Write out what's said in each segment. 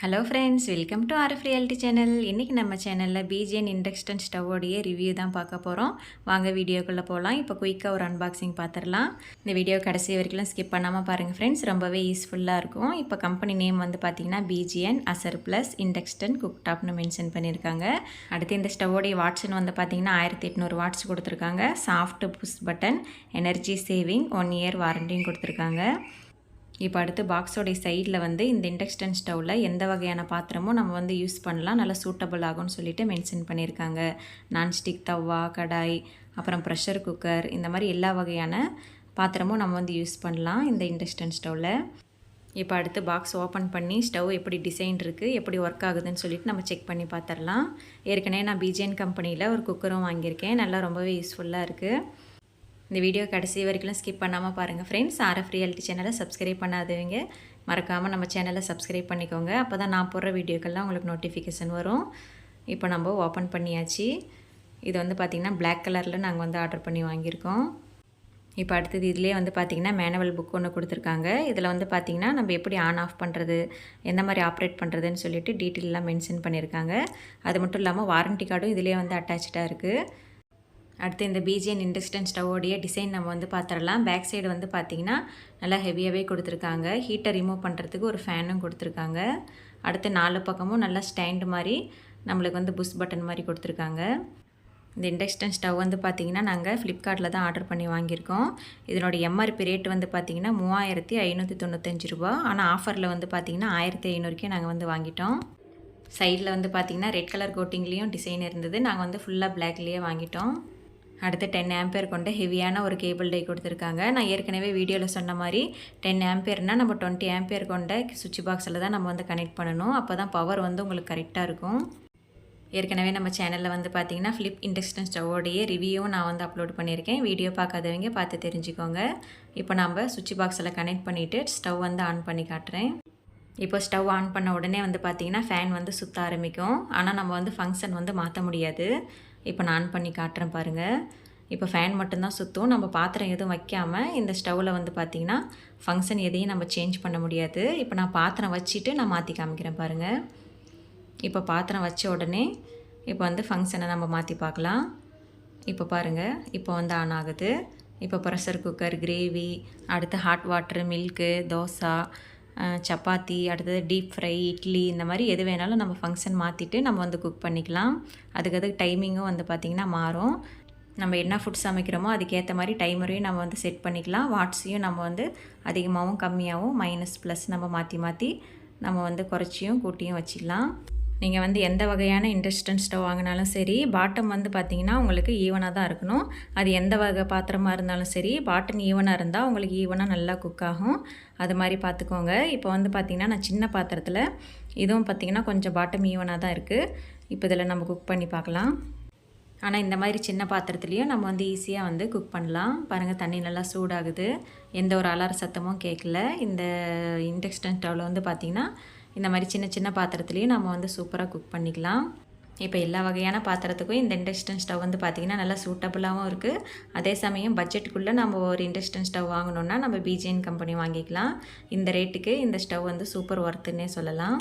Hello friends welcome to RF reality channel இன்றைக்கி நம்ம சேனலில் பிஜிஎன் இண்டக்ஸ்டன் ஸ்டவ்வோடைய ரிவ்யூ தான் பார்க்க போகிறோம் வாங்க வீடியோக்குள்ளே போகலாம் இப்போ குயிக்காக ஒரு அன்பாக்சிங் பார்த்துடலாம். இந்த வீடியோ கடைசி வரைக்கும் ஸ்கிப் பண்ணாமல் பாருங்கள் ஃப்ரெண்ட்ஸ் ரொம்பவே யூஸ்ஃபுல்லாக இருக்கும். இப்போ கம்பெனி நேம் வந்து பார்த்திங்கன்னா Pigeon Acer plus induction cook டாப்னு mention பண்ணியிருக்காங்க. அடுத்து இந்த ஸ்டவ்வோடைய வாட்ஸ்னு வந்து பார்த்திங்கன்னா ஆயிரத்தி எட்நூறு வாட்ஸ் கொடுத்துருக்காங்க. Soft push button energy saving one year வாரண்டியும் கொடுத்துருக்காங்க. இப்போ அடுத்து பாக்ஸோடைய சைடில் வந்து இந்த இண்டக்ஷன் ஸ்டவ்வில் எந்த வகையான பாத்திரமும் நம்ம வந்து யூஸ் பண்ணலாம். நல்லா சூட்டபிள் ஆகும்னு சொல்லிட்டு மென்ஷன் பண்ணியிருக்காங்க. நான்ஸ்டிக் தவா கடாய் அப்புறம் ப்ரெஷர் குக்கர் இந்த மாதிரி எல்லா வகையான பாத்திரமும் நம்ம வந்து யூஸ் பண்ணலாம் இந்த இண்டக்ஷன் ஸ்டவ்வில் இப்போ அடுத்து பாக்ஸ் ஓப்பன் பண்ணி ஸ்டவ் எப்படி டிசைன் இருக்குது எப்படி ஒர்க் ஆகுதுன்னு சொல்லிட்டு நம்ம செக் பண்ணி பார்த்துடலாம் ஏற்கனவே நான் பிஜிஎன் கம்பெனியில் ஒரு குக்கரும் வாங்கியிருக்கேன். நல்லா ரொம்பவே யூஸ்ஃபுல்லாக இருக்குது இந்த வீடியோ கடைசி வரைக்கும் ஸ்கிப் பண்ணாமல் பாருங்கள் ஃப்ரெண்ட்ஸ் ஆர்எஃப் ரியாலிட்டி சேனலை சப்ஸ்கிரைப் பண்ணாதவங்க மறக்காமல் நம்ம சேனலை சப்ஸ்கிரைப் பண்ணிக்கோங்க. அப்போ தான் நான் போடுற வீடியோக்கெல்லாம் உங்களுக்கு நோட்டிஃபிகேஷன் வரும். இப்போ நம்ம ஓப்பன் பண்ணியாச்சு. இது வந்து பார்த்திங்கன்னா பிளாக் கலரில் நாங்கள் வந்து ஆர்டர் பண்ணி வாங்கியிருக்கோம். இப்போ அடுத்தது இதிலே வந்து பார்த்திங்கன்னா மேனுவல் புக் ஒன்று கொடுத்துருக்காங்க. இதில் வந்து பார்த்திங்கன்னா நம்ம எப்படி ஆன் ஆஃப் பண்ணுறது எந்த மாதிரி ஆப்ரேட் பண்ணுறதுன்னு சொல்லிட்டு டீட்டெயிலெலாம் மென்ஷன் பண்ணியிருக்காங்க. அது மட்டும் இல்லாமல் வாரண்ட்டி கார்டும் இதிலே வந்து அட்டாச்சாக இருக்குது அடுத்து இந்த பிஜிஎன் இண்டக்ஷன் ஸ்டவ்வோடைய டிசைன் நம்ம வந்து பார்த்துடலாம். பேக் சைடு வந்து பார்த்திங்கன்னா நல்லா ஹெவியாகவே கொடுத்துருக்காங்க. ஹீட்டை ரிமூவ் பண்ணுறதுக்கு ஒரு ஃபேனும் கொடுத்துருக்காங்க. அடுத்து நாலு பக்கமும் நல்லா ஸ்டாண்டு மாதிரி நம்மளுக்கு வந்து புஷ் பட்டன் மாதிரி கொடுத்துருக்காங்க. இந்த இண்டக்ஷன் ஸ்டவ் வந்து பார்த்திங்கன்னா நாங்கள் ஃப்ளிப்கார்ட்டில் தான் ஆர்டர் பண்ணி வாங்கியிருக்கோம். இதனுடைய எம்ஆர்பி ரேட் வந்து பார்த்திங்கன்னா மூவாயிரத்தி ஐநூற்றி தொண்ணூத்தஞ்சு ரூபா. ஆனால் ஆஃபரில் வந்து பார்த்திங்கன்னா ஆயிரத்தி ஐநூறுக்கே நாங்கள் வந்து வாங்கிட்டோம். சைடில் வந்து பார்த்திங்கன்னா ரெட் கலர் கோட்டிங்லேயும் டிசைன் இருந்தது. நாங்கள் வந்து ஃபுல்லாக பிளாக்லேயே வாங்கிட்டோம். அடுத்து டென் ஆம்பேர் கொண்ட ஹெவியான ஒரு கேபிள் டை கொடுத்துருக்காங்க. நான் ஏற்கனவே வீடியோவில் சொன்ன மாதிரி டென் ஆம்பேர்னால் நம்ம டுவெண்ட்டி ஆம்பேர் கொண்ட சுவிட்ச் பாக்ஸில் தான் நம்ம வந்து கனெக்ட் பண்ணணும். அப்போ தான் பவர் வந்து உங்களுக்கு கரெக்டாக இருக்கும். ஏற்கனவே நம்ம சேனலில் வந்து பார்த்தீங்கன்னா ஃப்ளிப் இண்டக்ஷன் ஸ்டவ்வோடைய ரிவ்யூவும் நான் வந்து அப்லோட் பண்ணியிருக்கேன். வீடியோ பார்க்காதவங்க பார்த்து தெரிஞ்சுக்கோங்க. இப்போ நம்ம சுவிட்ச் பாக்ஸில் கனெக்ட் பண்ணிவிட்டு ஸ்டவ் வந்து ஆன் பண்ணி காட்டுறேன். இப்போ ஸ்டவ் ஆன் பண்ண உடனே வந்து பார்த்திங்கன்னா ஃபேன் வந்து சுற்ற ஆரம்பிக்கும். ஆனால் நம்ம வந்து ஃபங்க்ஷன் வந்து மாற்ற முடியாது. இப்போ நான் ஆன் பண்ணி காட்டுறேன் பாருங்கள் இப்போ ஃபேன் மட்டும்தான் சுற்றும் நம்ம பாத்திரம் எதுவும் வைக்காமல் இந்த ஸ்டவ்வில் வந்து பார்த்திங்கன்னா ஃபங்க்ஷன் எதையும் நம்ம சேஞ்ச் பண்ண முடியாது. இப்போ நான் பாத்திரம் வச்சுட்டு நான் மாற்றி காமிக்கிறேன் பாருங்கள் இப்போ பாத்திரம் வச்ச உடனே இப்போ வந்து ஃபங்க்ஷனை நம்ம மாற்றி பார்க்கலாம். இப்போ பாருங்கள் இப்போ வந்து ஆன் ஆகுது. இப்போ ப்ரெஷர் குக்கர் கிரேவி அடுத்து hot water milk dosa chapati அடுத்தது டீப் ஃப்ரை இட்லி இந்த மாதிரி எது வேணாலும் நம்ம ஃபங்க்ஷன் மாற்றிட்டு நம்ம வந்து குக் பண்ணிக்கலாம். அதுக்கு அதுக்கு டைமிங்கும் வந்து பார்த்திங்கன்னா மாறும். நம்ம என்ன ஃபுட் சமைக்கிறோமோ அதுக்கேற்ற மாதிரி டைமரையும் நம்ம வந்து செட் பண்ணிக்கலாம். வாட்ஸையும் நம்ம வந்து அதிகமாகவும் கம்மியாகவும் மைனஸ் ப்ளஸ் நம்ம மாற்றி மாற்றி நம்ம வந்து குறைச்சியும் கூட்டியும் வச்சிடலாம் நீங்கள் வந்து எந்த வகையான இண்டக்ஷன் ஸ்டவ் வாங்கினாலும் சரி பாட்டம் வந்து பார்த்திங்கன்னா உங்களுக்கு ஈவனாக தான் இருக்கணும். அது எந்த வகை பாத்திரமாக இருந்தாலும் சரி பாட்டம் ஈவனாக இருந்தால் உங்களுக்கு ஈவனாக நல்லா குக் ஆகும். அது மாதிரி பார்த்துக்கோங்க இப்போ வந்து பார்த்திங்கன்னா நான் சின்ன பாத்திரத்தில் இதுவும் பார்த்திங்கன்னா கொஞ்சம் பாட்டம் ஈவனாக தான் இருக்குது இப்போ இதில் நம்ம குக் பண்ணி பார்க்கலாம் ஆனால் இந்த மாதிரி சின்ன பாத்திரத்துலேயும் நம்ம வந்து ஈஸியாக வந்து குக் பண்ணலாம். பாருங்கள் தண்ணி நல்லா சூடாகுது. எந்த ஒரு அலார சத்தமும் கேட்கல. இந்த இண்டக்ஷன் ஸ்டவ்வில் வந்து பார்த்திங்கன்னா இந்த மாதிரி சின்ன சின்ன பாத்திரத்துலேயும் நம்ம வந்து சூப்பராக குக் பண்ணிக்கலாம். இப்போ எல்லா வகையான பாத்திரத்துக்கும் இந்த இண்டக்ஷன் ஸ்டவ் வந்து பார்த்திங்கன்னா நல்லா சூட்டபுளாகவும் இருக்குது அதே சமயம் பட்ஜெட்டுக்குள்ளே நம்ம ஒரு இண்டக்ஷன் ஸ்டவ் வாங்கணுன்னா நம்ம பிஜிஎன் கம்பெனி வாங்கிக்கலாம். இந்த ரேட்டுக்கு இந்த ஸ்டவ் வந்து சூப்பர் ஒர்த்துன்னே சொல்லலாம்.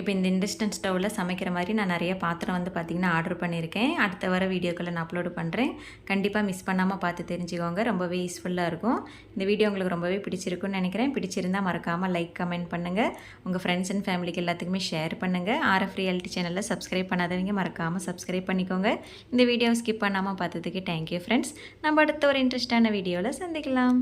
இப்போ இந்த இண்டஸ்டன் ஸ்டவ்வில் சமைக்கிற மாதிரி நான் நிறைய பாத்திரம் வந்து பார்த்திங்கன்னா ஆர்டர் பண்ணியிருக்கேன். அடுத்த வர வீடியோக்களை நான் அப்லோடு பண்ணுறேன் கண்டிப்பாக மிஸ் பண்ணாமல் பார்த்து தெரிஞ்சுக்கோங்க. ரொம்பவே யூஸ்ஃபுல்லாக இருக்கும். இந்த வீடியோ உங்களுக்கு ரொம்பவே பிடிச்சிருக்குன்னு நினைக்கிறேன். பிடிச்சிருந்தால் மறக்காமல் லைக் கமெண்ட் பண்ணுங்கள் உங்கள் ஃப்ரெண்ட்ஸ் அண்ட் ஃபேமிலிக்கு எல்லாத்துக்குமே ஷேர் பண்ணுங்கள் ஆர்எஃப் ரியாலிட்டி சேனலில் சப்ஸ்கிரைப் பண்ணாதவங்க மறக்காமல் சப்ஸ்கிரைப் பண்ணிக்கோங்க. இந்த வீடியோவை ஸ்கிப் பண்ணாமல் பார்த்ததுக்கு தேங்க்யூ ஃப்ரெண்ட்ஸ் நம்ம அடுத்த ஒரு இன்ட்ரெஸ்டான வீடியோவில் சந்திக்கலாம்.